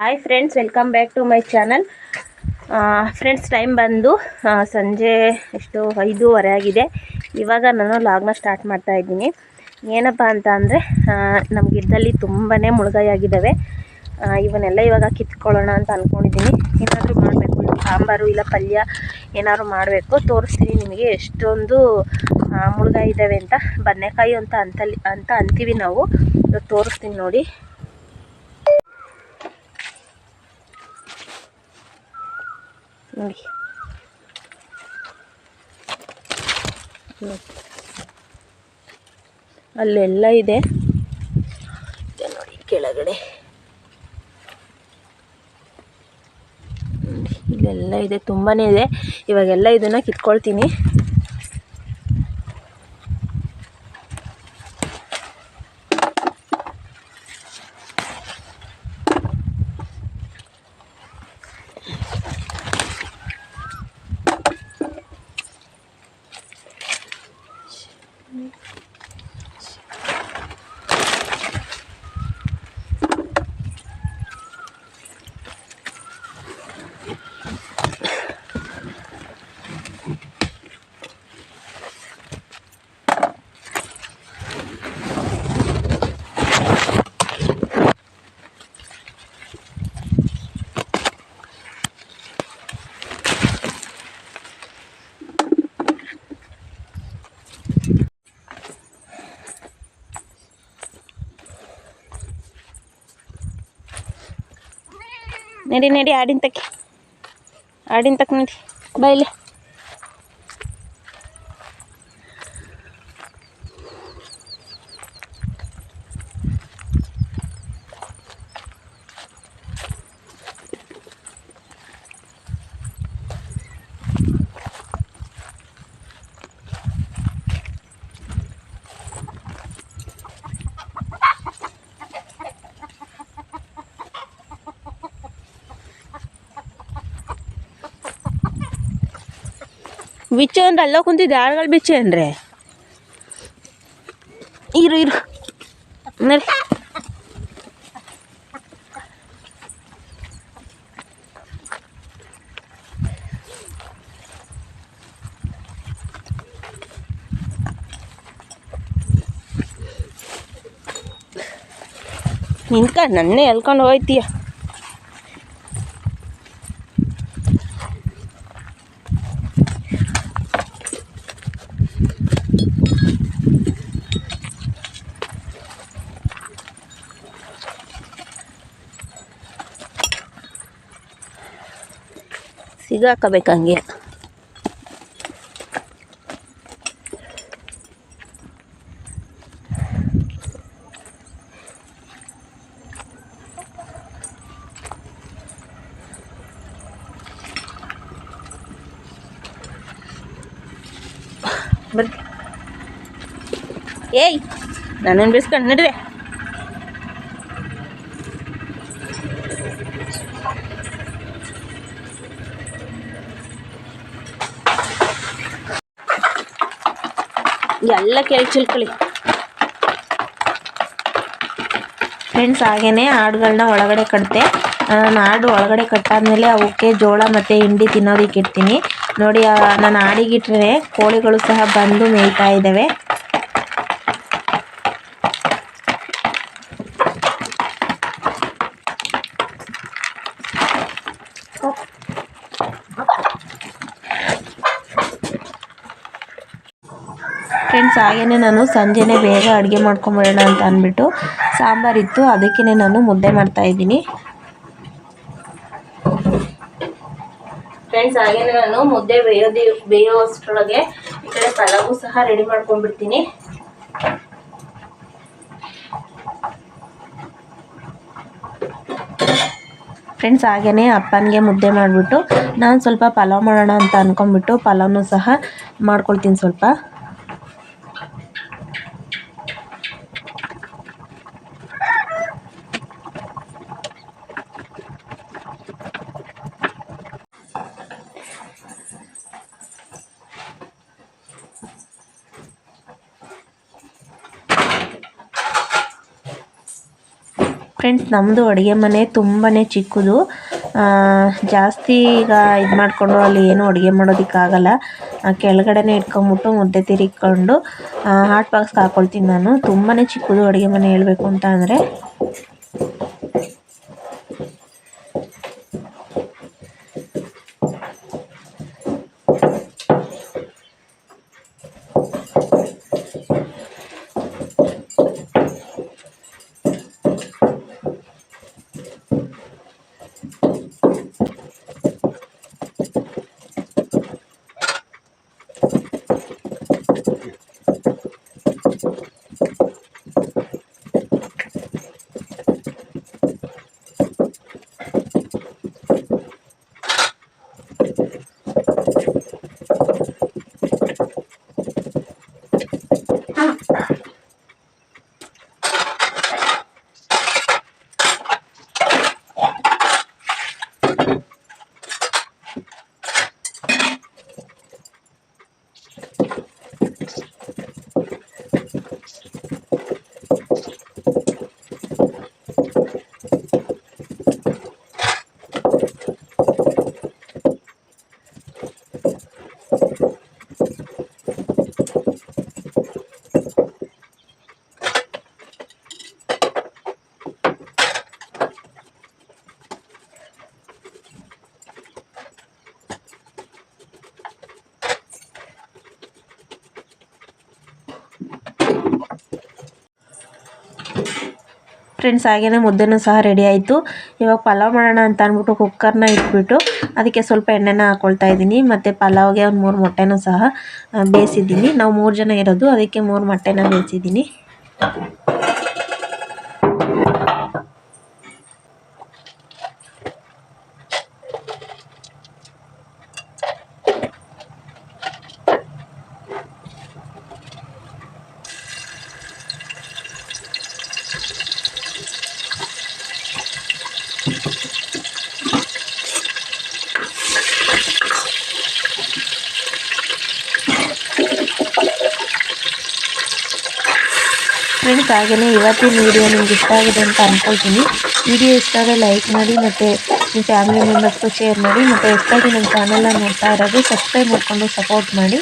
Hi friends welcome back to my channel friends time ಬಂದು ಸಂಜೆ ಎಷ್ಟು ಐದೂವರೆ ಆಗಿದೆ. ಇವಾಗ ನಾನು ಲಾಗ್ನ ಸ್ಟಾರ್ಟ್ ಮಾಡ್ತಾ ಇದ್ದೀನಿ. ಏನಪ್ಪ ಅಂತ ಅಂದರೆ ನಮ್ಮ ಗಿಡದಲ್ಲಿ ತುಂಬಾ ಮುಳುಗಾಯಿ ಆಗಿದ್ದಾವೆ ಇವನ್ನೆಲ್ಲ ಇವಾಗ ಕಿತ್ಕೊಳ್ಳೋಣ ಅಂತ ಅಂದ್ಕೊಂಡಿದ್ದೀನಿ ಏನಾದರೂ ಮಾಡಬೇಕು ಸಾಂಬಾರು, ಇಲ್ಲ ಪಲ್ಯ, ಏನಾದರೂ ಮಾಡಬೇಕು. ತೋರಿಸ್ತೀನಿ ನಿಮಗೆ ಎಷ್ಟೊಂದು ಮುಳುಗಾಯಿ ಇದ್ದಾವೆ ಅಂತ. ಬದನೆಕಾಯಿ ಅಂತ ಅಂತಲ್ಲಿ, ಅಂತ ಅಂತೀವಿ ನಾವು. ತೋರಿಸ್ತೀನಿ ನೋಡಿ. ನೋಡಿ. ಅಲ್ಲೆಲ್ಲ ಇದೆ. ನೋಡಿ ಕೆಳಗಡೆ. ಇಲ್ಲೆಲ್ಲ ಇದೆ ತುಂಬಾ ಇದೆ. ಇವಾಗೆಲ್ಲ ಇದನ್ನು ಕಿತ್ಕೊಳ್ತೀನಿ. ನಡಿ ನಡಿ ಆಡಿನ ತಕ್ಕಿ ಆಡಿನ ತಕ್ಕ ನಡಿ. ಬಾಯ್ಲೆ ಬಿಚ್ಚು ಅಂದ್ರೆ ಅಲ್ಲ ಕುಂತಿದ್ದೆ ಆಳ್ಗಳು ಬಿಚ್ಚು ಅಂದ್ರೆ. ಇರು ಇರು. ನಿಂತ್ಕೊಂಡು ನನ್ನೇ ಎಲ್ಕೊಂಡು ಹೋಯ್ತೀಯ? ಸಿಗಾಕಬೇಕು ಹಂಗೆ ಬರ್ರಿ ಏಯ್ ನನ್ನನ್ನು ಬಿಡಿಸ್ಕೊಂಡು ನಡ್ರಿ ಎಲ್ಲ ಕೇಳಿ ಚಿಲ್ಕೊಳ್ಳಿ ಫ್ರೆಂಡ್ಸ್ ಹಾಗೇ ಆಡುಗಳನ್ನ ಒಳಗಡೆ ಕಟ್ಟಿದೆ ನಾನು ಆಡು ಒಳಗಡೆ ಕಟ್ಟಾದಮೇಲೆ ಅವಕ್ಕೆ ಜೋಳ ಮತ್ತು ಹಿಂಡಿ ತಿನ್ನೋದಕ್ಕೆ ಇಡ್ತೀನಿ. ನೋಡಿ ನಾನು ಆಡಿಗಿಟ್ರೆ ಕೋಳಿಗಳು ಸಹ ಬಂದು ಮೇಯ್ತಾ ಇದ್ದಾವೆ ಹಾಗೇನೆ ನಾನು ಸಂಜೆನೇ ಬೇಗ ಅಡುಗೆ ಮಾಡ್ಕೊಂಬಿಡೋಣ ಅಂತ ಅಂದ್ಬಿಟ್ಟು ಸಾಂಬಾರಿತ್ತು ಅದಕ್ಕೇ ನಾನು ಮುದ್ದೆ ಮಾಡ್ತಾ ಇದ್ದೀನಿ. ಫ್ರೆಂಡ್ಸ್ ಹಾಗೇನೆ ನಾನು ಮುದ್ದೆ ಬೇಯೋದಿ ಬೇಯೋ ಅಷ್ಟರೊಳಗೆ ಈ ಕಡೆ ಪಲಾವು ಸಹ ರೆಡಿ ಮಾಡ್ಕೊಂಡ್ಬಿಡ್ತೀನಿ. ಫ್ರೆಂಡ್ಸ್ ಹಾಗೇ ಅಪ್ಪನಿಗೆ ಮುದ್ದೆ ಮಾಡಿಬಿಟ್ಟು ನಾನು ಸ್ವಲ್ಪ ಪಲಾವ್ ಮಾಡೋಣ ಅಂತ ಅಂದ್ಕೊಂಬಿಟ್ಟು ಪಲಾವ್ನು ಸಹ ಮಾಡ್ಕೊಳ್ತೀನಿ ಸ್ವಲ್ಪ. ಫ್ರೆಂಡ್ಸ್ ನಮ್ಮದು ಅಡುಗೆ ಮನೆ ತುಂಬಾ ಚಿಕ್ಕದು. ಜಾಸ್ತಿ ಈಗ ಇದು ಮಾಡಿಕೊಂಡು ಅಲ್ಲಿ ಏನೂ ಅಡುಗೆ ಮಾಡೋದಕ್ಕಾಗಲ್ಲ. ಕೆಳಗಡೆನೇ ಇಟ್ಕೊಂಬಿಟ್ಟು ಮುದ್ದೆ ತಿರುಗಿಕೊಂಡು ಹಾಟ್ ಬಾಕ್ಸ್ಗೆ ಹಾಕ್ಕೊಳ್ತೀನಿ ನಾನು. ತುಂಬಾ ಚಿಕ್ಕದು ಅಡುಗೆ ಮನೆ ಹೇಳಬೇಕು ಅಂತ ಅಂದರೆ. ಫ್ರೆಂಡ್ಸ್ ಹಾಗೆಯೇ ಮುದ್ದೆನೂ ಸಹ ರೆಡಿ ಆಯಿತು. ಇವಾಗ ಪಲಾವ್ ಮಾಡೋಣ ಅಂತ ಅಂದ್ಬಿಟ್ಟು ಕುಕ್ಕರ್ನ ಇಟ್ಬಿಟ್ಟು ಅದಕ್ಕೆ ಸ್ವಲ್ಪ ಎಣ್ಣೆನ ಹಾಕ್ಕೊಳ್ತಾ ಇದ್ದೀನಿ. ಮತ್ತು ಪಲಾವ್ಗೆ ಒಂದು ಮೂರು ಮೊಟ್ಟೆನೂ ಸಹ ಬೇಯಿಸಿದ್ದೀನಿ. ನಾವು ಮೂರು ಜನ ಇರೋದು, ಅದಕ್ಕೆ ಮೂರು ಮೊಟ್ಟೆನ ಬೇಯಿಸಿದ್ದೀನಿ. ಫ್ರೆಂಡ್ಸ್ ಹಾಗೆಯೇ ಇವತ್ತಿನ ವಿಡಿಯೋ ನಿಮ್ಗೆ ಇಷ್ಟ ಆಗಿದೆ ಅಂತ ಅಂದ್ಕೊಳ್ತೀನಿ ವಿಡಿಯೋ ಇಷ್ಟ ಆದರೆ ಲೈಕ್ ಮಾಡಿ ಮತ್ತು ನಿಮ್ಮ ಫ್ಯಾಮಿಲಿ ಮೆಂಬರ್ಸ್ಗೂ ಶೇರ್ ಮಾಡಿ ಮತ್ತು ಎಷ್ಟಾಗಿ ನಮ್ಮ ಚಾನಲ್ನ ನೋಡ್ತಾ ಇರೋದು ಸಬ್ಸ್ಕ್ರೈಬ್ ಮಾಡಿಕೊಂಡು ಸಪೋರ್ಟ್ ಮಾಡಿ.